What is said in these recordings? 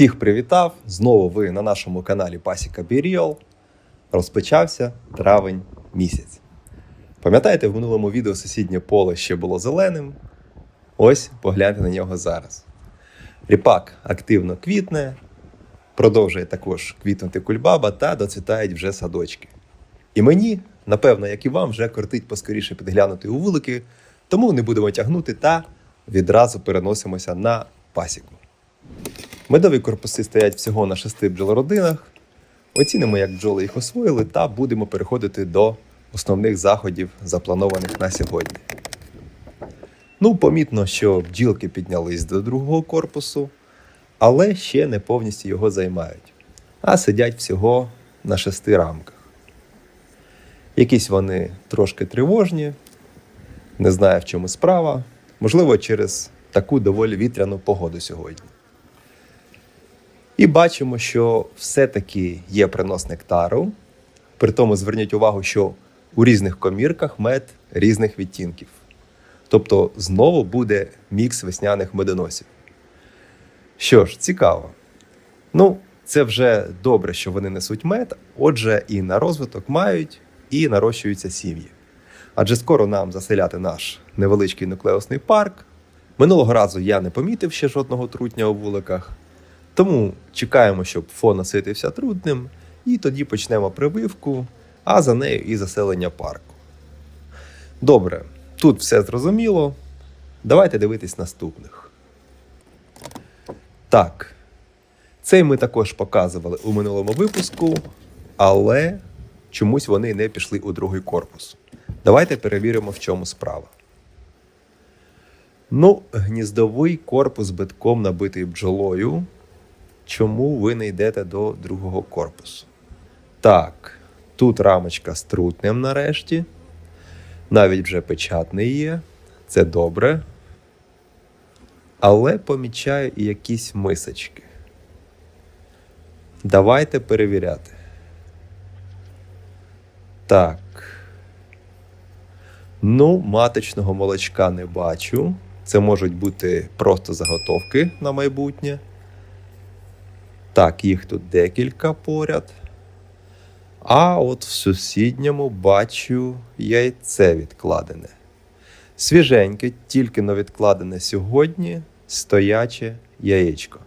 Всіх привітав! Знову ви на нашому каналі Пасіка Біріол. Розпочався травень місяць. Пам'ятаєте, в минулому відео сусіднє поле ще було зеленим. Ось погляньте на нього зараз. Ріпак активно квітне, продовжує також квітнути кульбаба та доцвітають вже садочки. І мені, напевно, як і вам, вже кортить поскоріше підглянути у вулики, тому не будемо тягнути та відразу переносимося на пасіку. Медові корпуси стоять всього на шести бджолородинах. Оцінимо, як бджоли їх освоїли, та будемо переходити до основних заходів, запланованих на сьогодні. Ну, помітно, що бджілки піднялись до другого корпусу, але ще не повністю його займають, а сидять всього на шести рамках. Якісь вони трошки тривожні, не знаю в чому справа, можливо, через таку доволі вітряну погоду сьогодні. І бачимо, що все-таки є принос нектару. При тому зверніть увагу, що у різних комірках мед різних відтінків. Тобто знову буде мікс весняних медоносів. Що ж, цікаво. Ну, це вже добре, що вони несуть мед, отже, і на розвиток мають, і нарощуються сім'ї. Адже скоро нам заселяти наш невеличкий нуклеусний парк. Минулого разу я не помітив ще жодного трутня у вуликах. Тому чекаємо, щоб фон наситився трудним, і тоді почнемо прививку, а за нею і заселення парку. Добре, тут все зрозуміло. Давайте дивитись наступних. Так, цей ми також показували у минулому випуску, але чомусь вони не пішли у другий корпус. Давайте перевіримо, в чому справа. Ну, гніздовий корпус битком набитий бджолою. Чому ви не йдете до другого корпусу? Так, тут рамочка з трутнем нарешті. Навіть вже печатний є. Це добре. Але помічаю і якісь мисочки. Давайте перевіряти. Так. Ну, маточного молочка не бачу. Це можуть бути просто заготовки на майбутнє. Так, їх тут декілька поряд. А от в сусідньому бачу яйце відкладене. Свіженьке, тільки но відкладене сьогодні стояче яєчко.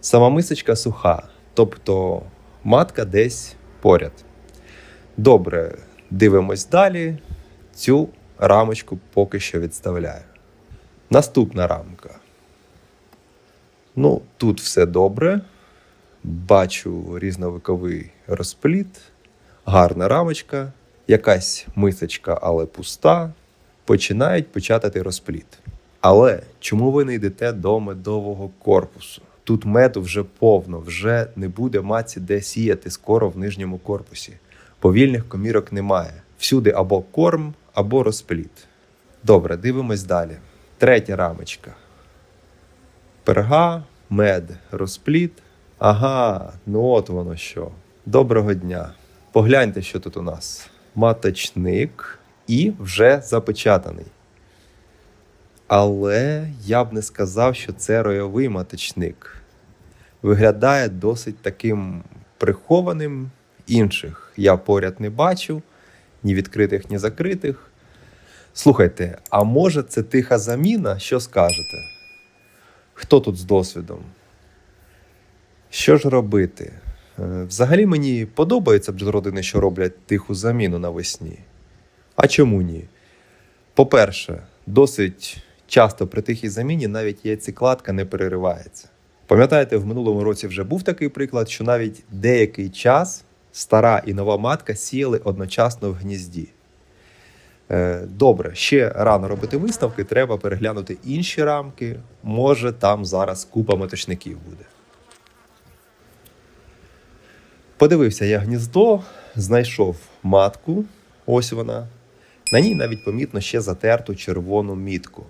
Сама мисочка суха, тобто матка десь поряд. Добре, дивимось далі. Цю рамочку поки що відставляю. Наступна рамка. Ну, тут все добре. Бачу різновиковий розпліт, гарна рамочка, якась мисочка, але пуста. Починають початати розпліт. Але чому ви не йдете до медового корпусу? Тут меду вже повно, вже не буде маці де сіяти скоро в нижньому корпусі. Повільних комірок немає. Всюди або корм, або розпліт. Добре, дивимось далі. Третя рамочка. Перга, мед, розпліт. Ага, ну от воно що. Доброго дня. Погляньте, що тут у нас. Маточник і вже запечатаний. Але я б не сказав, що це ройовий маточник. Виглядає досить таким прихованим. Інших я поряд не бачу, ні відкритих, ні закритих. Слухайте, а може це тиха заміна? Що скажете? Хто тут з досвідом? Що ж робити? Е, Взагалі мені подобаються бджолородини, що роблять тиху заміну навесні. А чому ні? По-перше, досить часто при тихій заміні навіть яйцекладка не переривається. Пам'ятаєте, в минулому році вже був такий приклад, що навіть деякий час стара і нова матка сіяли одночасно в гнізді. Е, Добре, ще рано робити виставки, треба переглянути інші рамки. Може, там зараз купа маточників буде. Подивився я гніздо, знайшов матку, ось вона. На ній навіть помітно ще затерту червону мітку.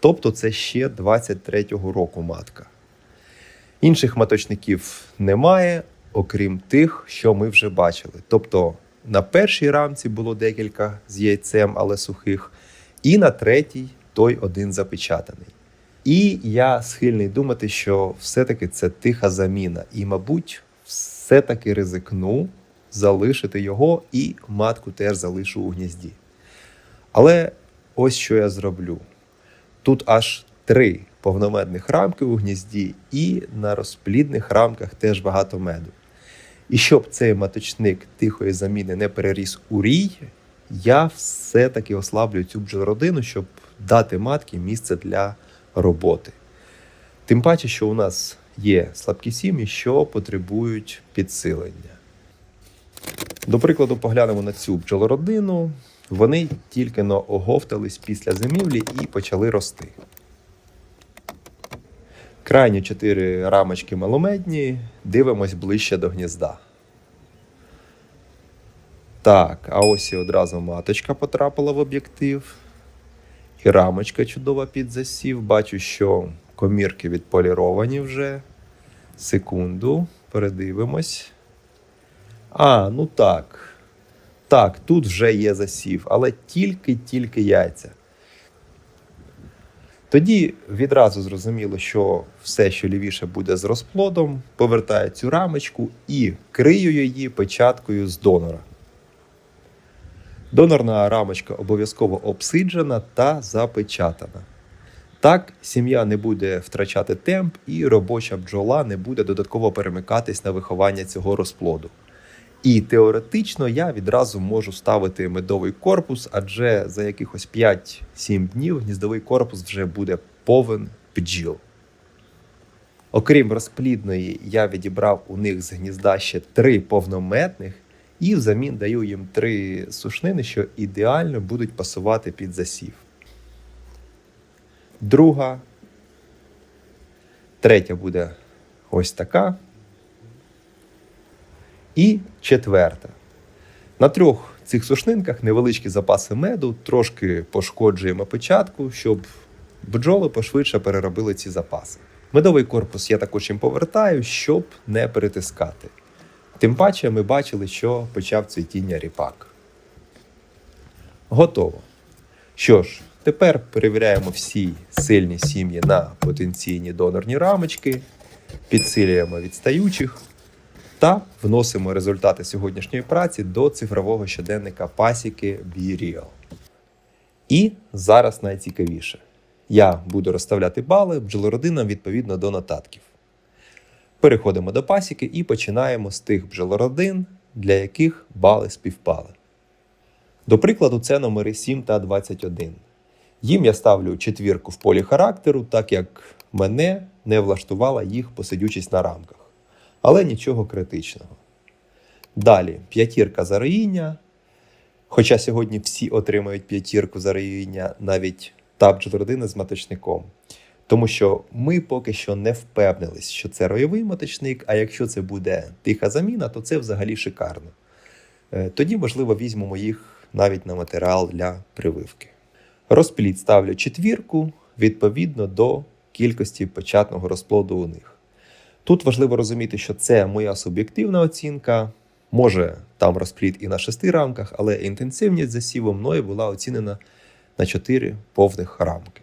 Тобто це ще 23-го року матка. Інших маточників немає, окрім тих, що ми вже бачили. Тобто на першій рамці було декілька з яйцем, але сухих, і на третій той один запечатаний. І я схильний думати, що все-таки це тиха заміна. І, мабуть, все-таки ризикну залишити його і матку теж залишу у гнізді. Але ось що я зроблю. Тут аж три повномедних рамки у гнізді, і на розплідних рамках теж багато меду. І щоб цей маточник тихої заміни не переріс у рій, я все-таки ослаблю цю бджолородину, щоб дати матці місце для роботи. Тим паче, що у нас є слабкі сім'ї, що потребують підсилення. До прикладу, поглянемо на цю бджолородину. Вони тільки но оговтались після зимівлі і почали рости. Крайні чотири рамочки маломедні, дивимось ближче до гнізда. Так, а ось і одразу маточка потрапила в об'єктив. І рамочка чудова під засів. Бачу, що комірки відполіровані вже. Секунду, передивимось. А, ну так. Так, тут вже є засів, але тільки-тільки яйця. Тоді відразу зрозуміло, що все, що лівіше буде з розплодом, повертаю цю рамочку і крию її печаткою з донора. Донорна рамочка обов'язково обсиджена та запечатана. Так, сім'я не буде втрачати темп і робоча бджола не буде додатково перемикатись на виховання цього розплоду. І теоретично я відразу можу ставити медовий корпус, адже за якихось 5-7 днів гніздовий корпус вже буде повен бджіл. Окрім розплідної, я відібрав у них з гнізда ще три повнометних і взамін даю їм три сушнини, що ідеально будуть пасувати під засів. Друга. Третя буде ось така. І четверта. На трьох цих сушнинках невеличкі запаси меду, трошки пошкоджуємо печатку, щоб бджоли пошвидше переробили ці запаси. Медовий корпус я також їм повертаю, щоб не перетискати. Тим паче ми бачили, що почав цвітіння ріпак. Готово. Що ж, тепер перевіряємо всі сильні сім'ї на потенційні донорні рамочки, підсилюємо відстаючих та вносимо результати сьогоднішньої праці до цифрового щоденника пасіки BeReal. І зараз найцікавіше. Я буду розставляти бали бджолородинам відповідно до нотатків. Переходимо до пасіки і починаємо з тих бджолородин, для яких бали співпали. До прикладу, це номери 7 та 21. Їм я ставлю четвірку в полі характеру, так як мене не влаштувала їх посидючість на рамках. Але нічого критичного. Далі п'ятірка за роїння. Хоча сьогодні всі отримають п'ятірку за роїння, навіть та бджолородина з маточником. Тому що ми поки що не впевнились, що це ройовий моточник, а якщо це буде тиха заміна, то це взагалі шикарно. Е, тоді, можливо, візьмемо їх навіть на матеріал для прививки. Розплід ставлю четвірку відповідно до кількості печатного розплоду у них. Тут важливо розуміти, що це моя суб'єктивна оцінка. Може там розплід і на шести рамках, але інтенсивність засіву мною була оцінена на 4 повних рамки.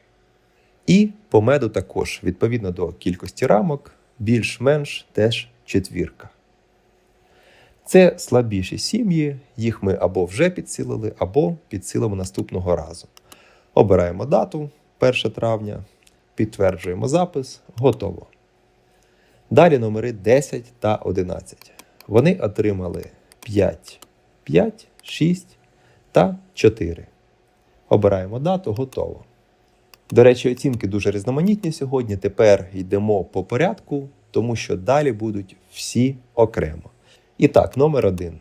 І по меду також, відповідно до кількості рамок, більш-менш теж четвірка. Це слабіші сім'ї, їх ми або вже підсилили, або підсилимо наступного разу. Обираємо дату 1 травня, підтверджуємо запис, готово. Далі номери 10 та 11. Вони отримали 5, 5, 6 та 4. Обираємо дату, готово. До речі, оцінки дуже різноманітні сьогодні. Тепер йдемо по порядку, тому що далі будуть всі окремо. І так, номер 1.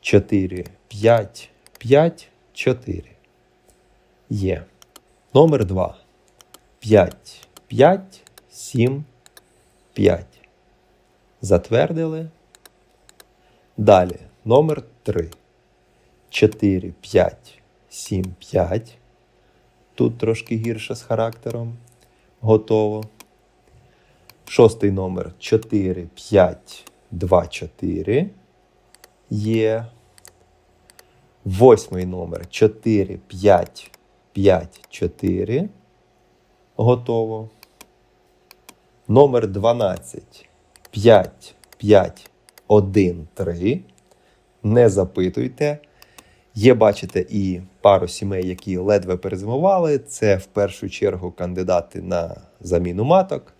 4, 5, 5, 4. Є. Номер 2. 5, 5, 7, 5. Затвердили. Далі номер 3. 4, 5, 7, 5. Тут трошки гірше з характером. Готово. Шостий номер 4, 5, 2, 4. Є. Восьмий номер 4, 5, 5, 4. Готово. Номер 12. 5, 5, 1, 3. Не запитуйте. Є, бачите, і пару сімей, які ледве перезимували. Це в першу чергу кандидати на заміну маток.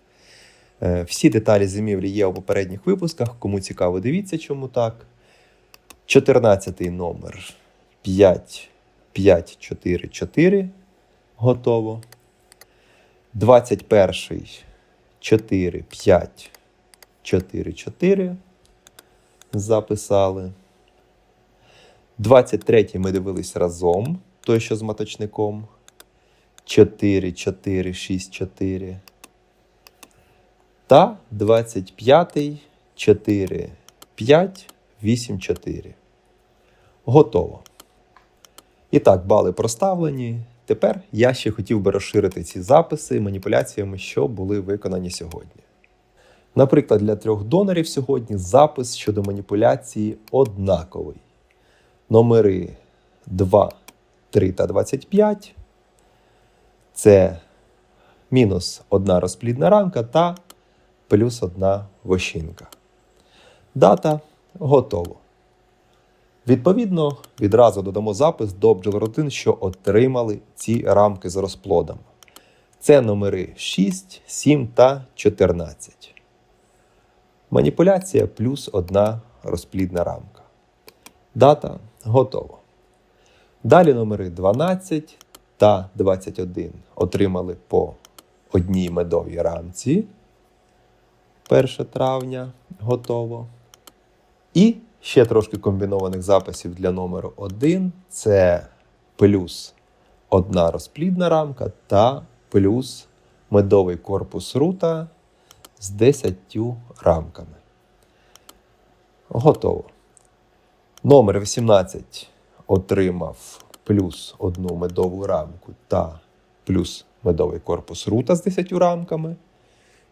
Е, Всі деталі зимівлі є у попередніх випусках. Кому цікаво, дивіться, чому так. 14 номер 5, 5, 4, 4. Готово. 21 4, 5, 4, 4. Записали. 23 ми дивились разом. Той, що з маточником. 4, 4, 6, 4. Та 25, 4, 5, 8, 4. Готово. І так, бали проставлені. Тепер я ще хотів би розширити ці записи маніпуляціями, що були виконані сьогодні. Наприклад, для трьох донорів сьогодні запис щодо маніпуляції однаковий. Номери 2, 3 та 25 це мінус одна розплідна рамка та плюс одна вощинка. Дата готово. Відповідно, відразу додамо запис до бджолородин, що отримали ці рамки з розплодом. Це номери 6, 7 та 14. Маніпуляція плюс одна розплідна рамка. Дата готово. Далі номери 12 та 21 отримали по одній медовій рамці. 1 травня готово. І ще трошки комбінованих записів для номеру 1 це плюс одна розплідна рамка та плюс медовий корпус рута з 10 рамками. Готово. Номер 18 отримав плюс одну медову рамку та плюс медовий корпус рута з 10 рамками.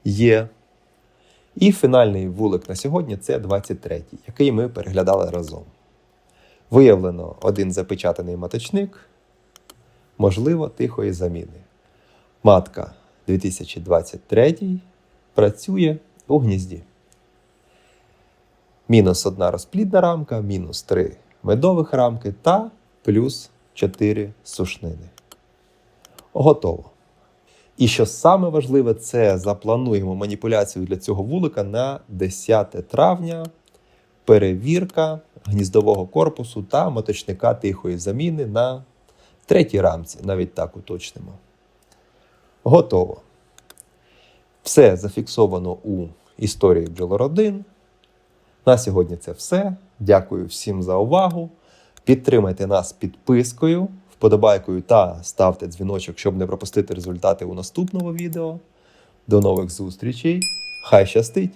Є. І фінальний вулик на сьогодні це 23, який ми переглядали разом. Виявлено один запечатаний маточник, можливо, тихої заміни. Матка 2023 працює у гнізді. Мінус одна розплідна рамка, мінус 3 медових рамки та плюс 4 сушнини. Готово. І що саме важливе, це заплануємо маніпуляцію для цього вулика на 10 травня. Перевірка гніздового корпусу та моточника тихої заміни на третій рамці, навіть так уточнимо. Готово. Все зафіксовано у історії бджолородин. На сьогодні це все. Дякую всім за увагу. Підтримайте нас підпискою, вподобайкою та ставте дзвіночок, щоб не пропустити результати у наступному відео. До нових зустрічей! Хай щастить!